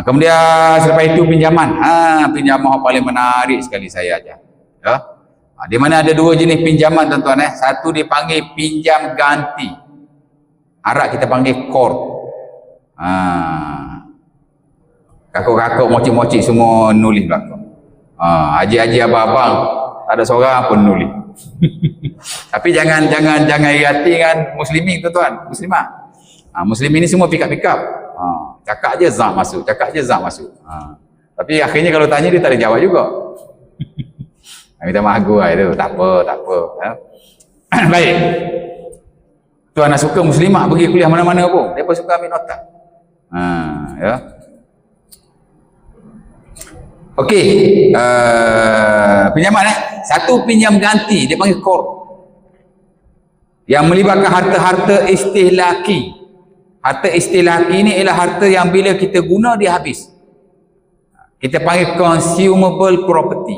Ha, kemudian selepas itu pinjaman. Ha, pinjaman yang paling menarik sekali saya aja. Ya. Ha, di mana ada dua jenis pinjaman tuan-tuan eh. Satu dipanggil pinjam ganti. Arab kita panggil kor. Ha. Kakak-kakak moci-moci semua nulis belakang. Ha, haji-haji abang-abang tak ada seorang pun nulis. Tapi jangan jangan jangan hati kan muslimin tuan-tuan, muslimah. Ha, muslim ini semua pick up pick up. Ha, cakap je zak masuk, cakap je zak masuk. Ha. Tapi akhirnya kalau tanya dia tak ada jawab juga. Kita mahu lah itu, tak apa, tak apa. Ya. Baik. Tuan nak suka muslimah pergi kuliah mana-mana pun, dia pun suka ambil nota. Ha, ya. Okey, uh, pinjaman eh. Satu pinjam ganti, dia panggil kor. Yang melibatkan harta-harta istihlaki. Harta istihlaki ini ialah harta yang bila kita guna dia habis. Kita panggil consumable property.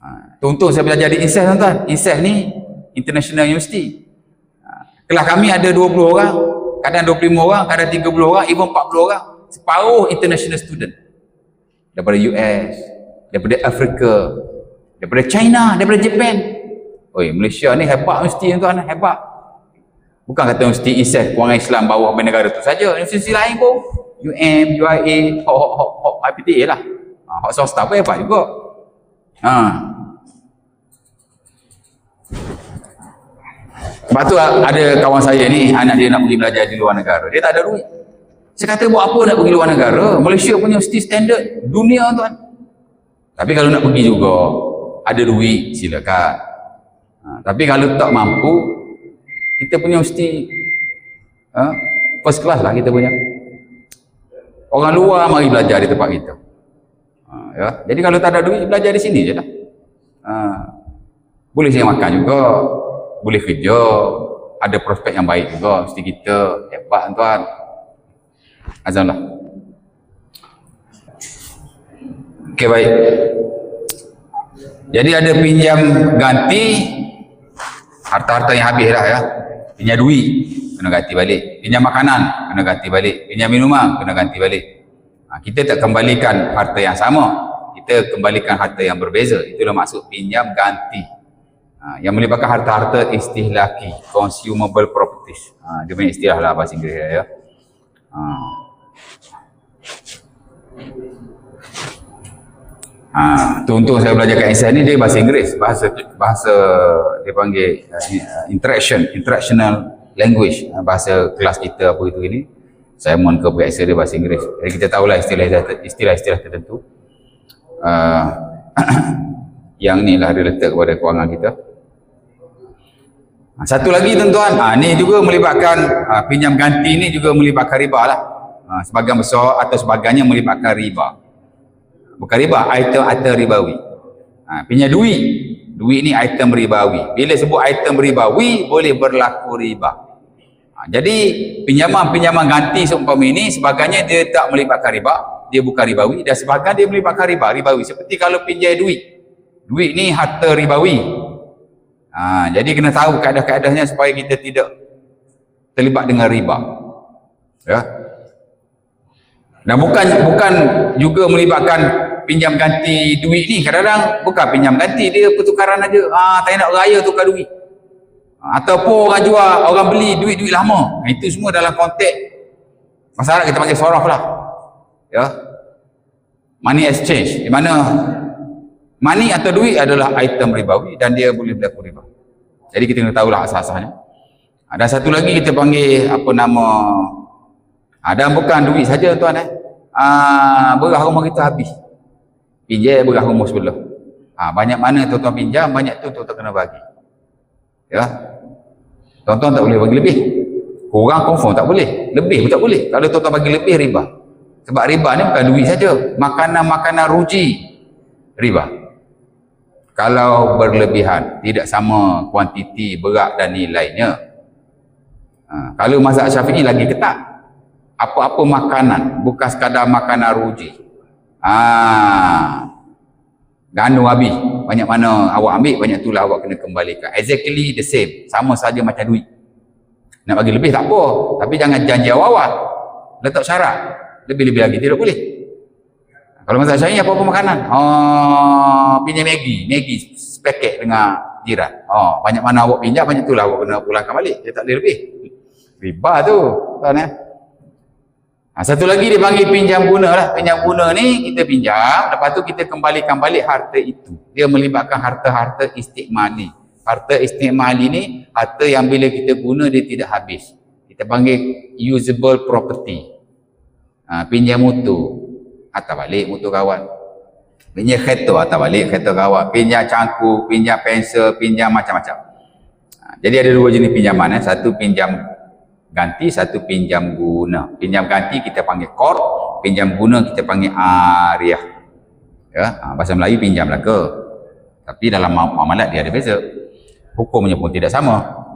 Ha, contoh saya belajar di INSES tuan-tuan. INSES ni International University. Ha, kelas kami ada 20 orang, kadang 25 orang, kadang 30 orang, even 40 orang. Separuh international student daripada US, daripada Afrika, daripada China, daripada Japan. Oi, Malaysia ni hebat mesti tuan, hebat. Bukan kata mesti ISEF Kewangan Islam bawah negara tu saja. Institusi lain pun UM, UIA, hok IPTA lah. Ha, hok swasta pun hebat juga. Ha. Sebab tu ada kawan saya ni, anak dia nak pergi belajar di luar negara. Dia tak ada duit. Saya kata buat apa nak pergi luar negara? Malaysia punya mesti standard dunia tuan. Tapi kalau nak pergi juga, ada duit silakan. Ha, tapi kalau tak mampu, kita punya mesti ha, first class lah kita punya. Orang luar mari belajar di tempat kita. Ha, ya. Jadi kalau tak ada duit, belajar di sini je lah. Ha, boleh saya makan juga, boleh kerja, ada prospek yang baik juga, mesti kita hebat tuan. Azam lah. Okey baik. Jadi ada pinjam ganti harta-harta yang habis dah ya. Pinjam duit kena ganti balik. Pinjam makanan kena ganti balik. Pinjam minuman kena ganti balik. Ha, kita tak kembalikan harta yang sama. Kita kembalikan harta yang berbeza. Itulah maksud pinjam ganti. Ha, yang melibatkan harta-harta istihlaki, consumable properties. Ha, dia punya istilah lah bahasa Inggeris ya. Ha. Ha, tu saya belajar kat ISAN ni dia bahasa Inggeris, bahasa bahasa dia panggil uh, interaction, interactional language, uh, bahasa kelas kita apa itu ini. Saya mohon ke pihak dia bahasa Inggeris. Jadi kita tahulah istilah-istilah tertentu. Uh, yang ni lah dia letak kepada kewangan kita. Ha, satu lagi tuan-tuan, ha, ni juga melibatkan ha, pinjam ganti ni juga melibatkan riba lah. Ha, sebagian besar atau sebagainya melibatkan riba bukan riba item item ribawi. Ha, pinjam duit. Duit ni item ribawi. Bila sebut item ribawi boleh berlaku riba. Ha, jadi pinjaman-pinjaman ganti seumpama ini sebagainya dia tak melibatkan riba. Dia bukan ribawi. Dan sebagainya dia melibatkan riba ribawi. Seperti kalau pinjam duit. Duit ni harta ribawi. Ha, jadi kena tahu kaedah-kaedahnya supaya kita tidak terlibat dengan riba. Ya dan bukan bukan juga melibatkan pinjam ganti duit ni. Kadang-kadang bukan pinjam ganti dia pertukaran aja. Ah tak nak raya tukar duit. Ha, ataupun orang jual orang beli duit-duit lama. Ha, itu semua dalam konteks masalah kita panggil sorof lah. Ya. Money exchange. Di mana money atau duit adalah item ribawi dan dia boleh berlaku riba. Jadi kita kena tahulah asas-asasnya. Ada satu lagi kita panggil apa nama ada bukan duit saja tuan eh ah, berah rumah kita habis. Pinjam berah rumah sebelah. Ah, banyak mana tuan-tuan pinjam banyak tu tuan-tuan kena bagi. Ya. Tuan-tuan tak boleh bagi lebih. Kurang confirm tak boleh. Lebih pun tak boleh. Kalau tuan-tuan bagi lebih riba. Sebab riba ni bukan duit saja. Makanan-makanan ruji. Riba. Kalau berlebihan tidak sama kuantiti berat dan nilainya. Ha, kalau mazhab syafi'i lagi ketat apa-apa makanan bukan sekadar makanan ruji ah ganu habis banyak mana awak ambil banyak itulah awak kena kembalikan exactly the same sama saja macam duit nak bagi lebih tak apa tapi jangan janji awal-awal letak syarat Lebih-lebih lagi tidak boleh. Kalau mazhab Syafi'i apa-apa makanan? Oh, pinjam Maggi, Maggi sepaket dengan jiran. Oh, banyak mana awak pinjam, banyak tu lah awak kena pulangkan balik. Dia tak boleh lebih. Riba tu. Tuan eh? Ha, satu lagi dia panggil pinjam guna lah. Pinjam guna ni kita pinjam, lepas tu kita kembalikan balik harta itu. Dia melibatkan harta-harta istiqmali. Harta istiqmali ni, harta yang bila kita guna dia tidak habis. Kita panggil usable property. Ha, pinjam motor. Atas balik motor kawan. Pinjam kereta, atas balik kereta kawan. Pinjam cangkuk, pinjam pensel, pinjam macam-macam. Ha, jadi ada dua jenis pinjaman. Eh. Satu pinjam ganti satu pinjam guna. Pinjam ganti kita panggil kor pinjam guna kita panggil ariah. Ya ha, bahasa Melayu pinjam lah ke. Tapi dalam muamalat dia ada beza. Hukumnya pun tidak sama